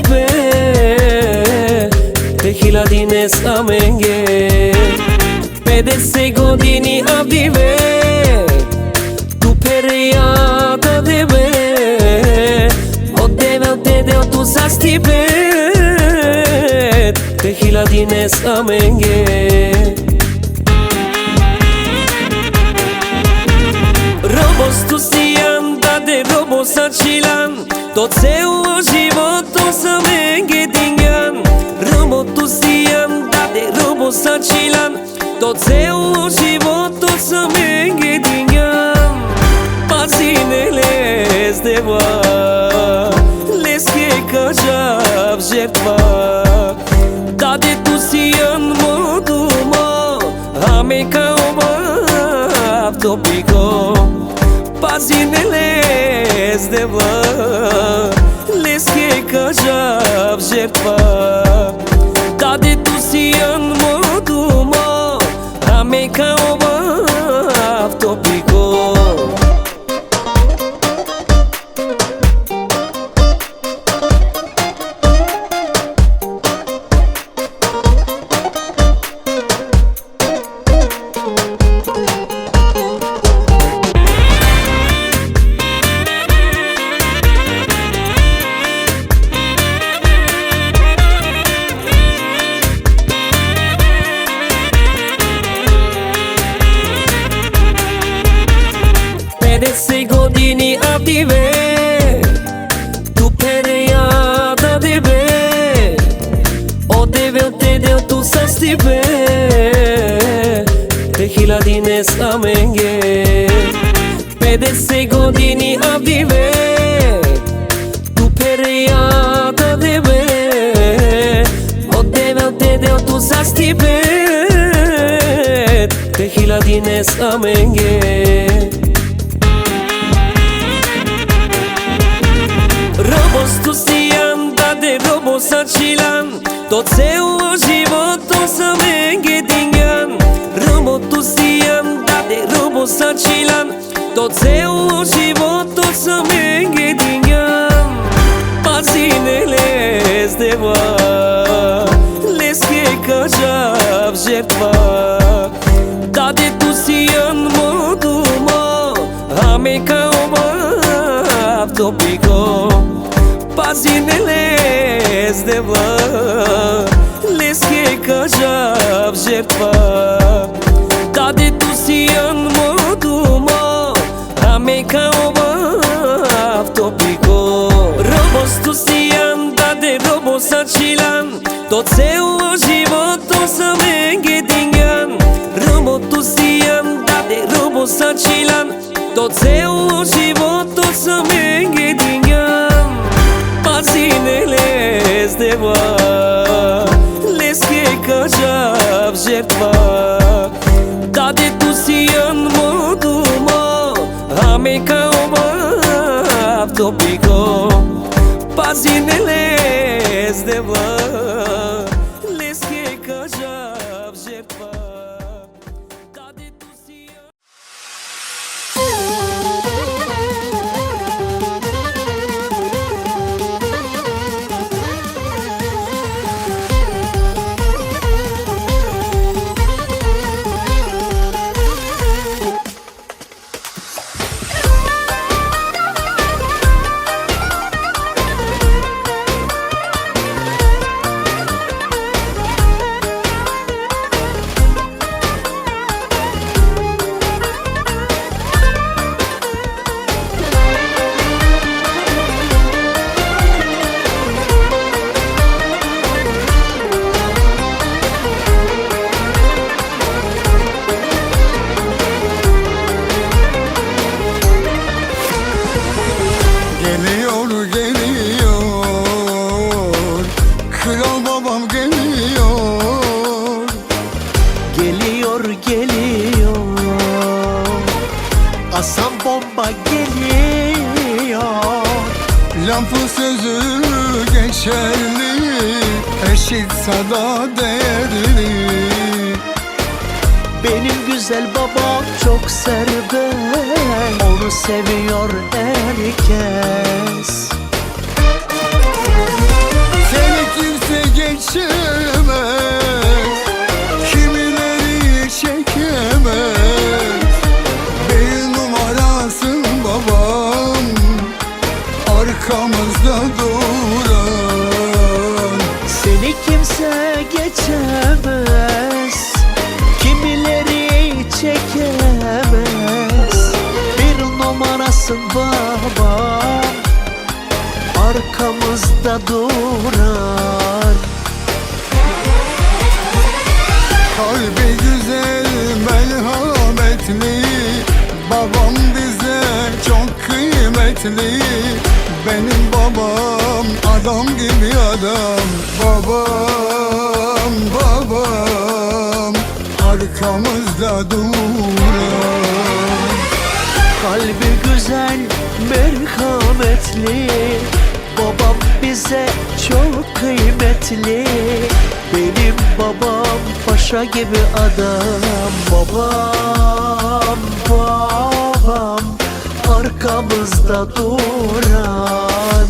be Tequila dine sa menge. Pede se godini avdive Tu perejata debe Od o od dede od tu zastibet Tequila dine sa menge. Robos tu si stian, dade robos acilan Tot zeu посачилам До цело живото сам е гедињам Пази не лез дева Лез ке кажав жертва. Даде ту си јан мо дума А ме као бав топико Пази не лез дева Лез ке кажав жертва. Stipe Te hila dines amenge Pede se godini avdive Tu pereia da debe O deve o te deu tu sa stipe Te hila dines amenge Robos tu si anda de robos acilan Tot ceo tot zeul și pot tot să mă înghetineam Pazinele de va Le scrie că și-am jertva Da de tu si în modul mă. Ame ca o mă Topico Pazinele de va Le scrie că și-am jertva Da de tu si în modul mă. Jamaica obaf topiko Robos tu si anda de robos achilan To seu život to sam engedingan Robo tu si anda de robos achilan To seu život to sam engedingan Pazinele este voi mică o map topico Pa zinele de mă Asam bomba geliyor. Lafı sözü geçerli Eşit sada değerli. Benim güzel babam çok serbest Onu seviyor herkes babam Arkamızda durar. Kalbi güzel merhametli. Babam bize çok kıymetli. Benim babam adam gibi adam. Babam babam. Arkamızda duran Kalbi güzel, merhametli. Babam bize çok kıymetli. Benim babam paşa gibi adam. Babam, babam arkamızda duran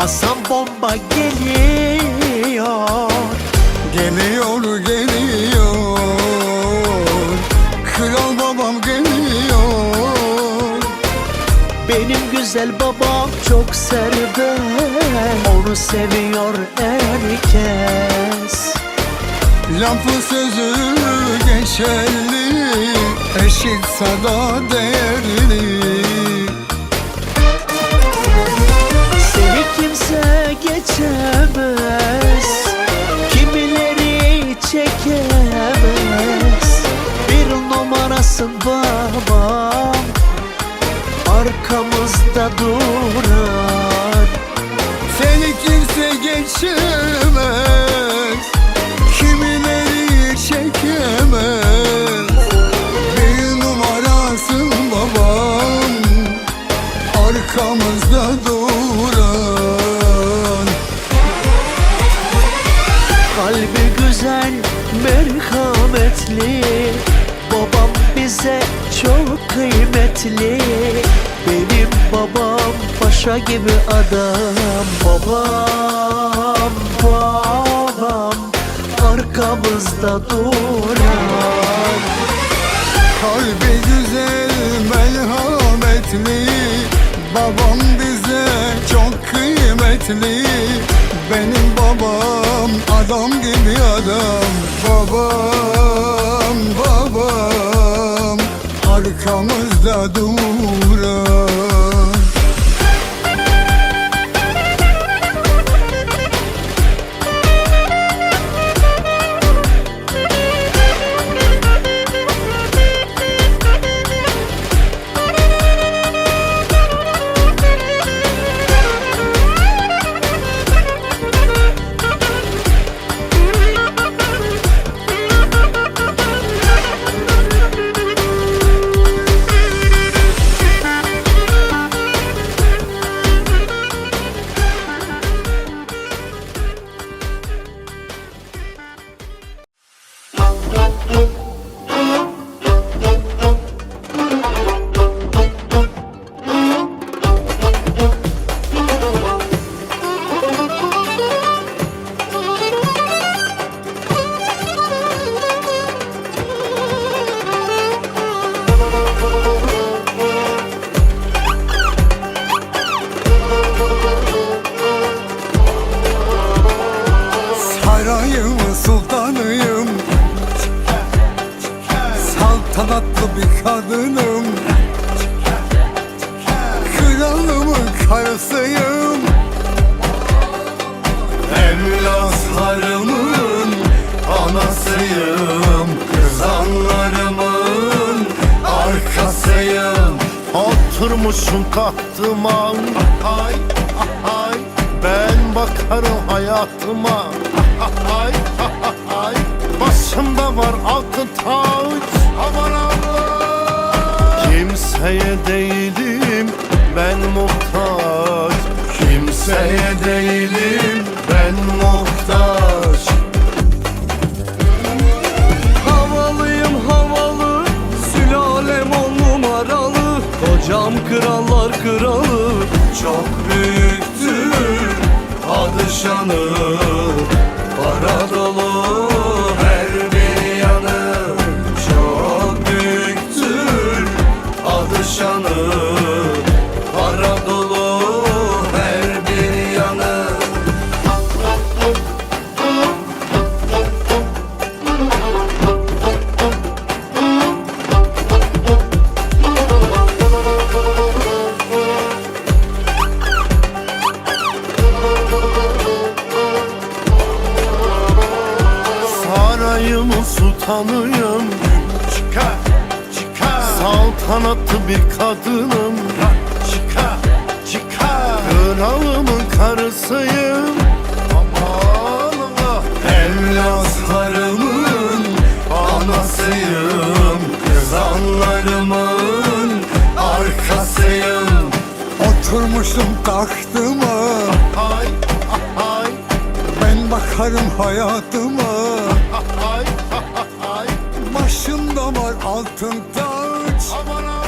Asam bomba geliyor. Geliyor geliyor. Kral babam geliyor. Benim güzel babam çok serbest Onu seviyor herkes. Lafı sözü geçerli Eşit sada değerli geçemez. Kimileri çekemez. Bir numarasın babam. Arkamızda duran. Seni kimse geçemez güzel, merhametli. Babam bize çok kıymetli. Benim babam paşa gibi adam. Babam, babam arkamızda duran. Kalbi güzel merhametli. Babam bize çok kıymetli Benim babam adam gibi adam. Babam babam arkamızda duran Olmuşum kahtıma. Ay ay Ben bakarım hayatıma. Ay ay Başımda var altın taç. Aman Allah Kimseye değilim ben muhtaç. Kimseye değilim. Çok büyüktür adı Sarayım sultanıyım. Çıkar, çıkar. Saltanatlı bir kadınım. Çıkar, çıkar. Kralımın karısıyım. Aman Allah. Evlatlarımın anasıyım. Kızanlarımın arkasıyım. Oturmuşum taxtıma Ay, ay, Ben bakarım hayatıma. Ay, ay, ay başımda var altın taç. Aman.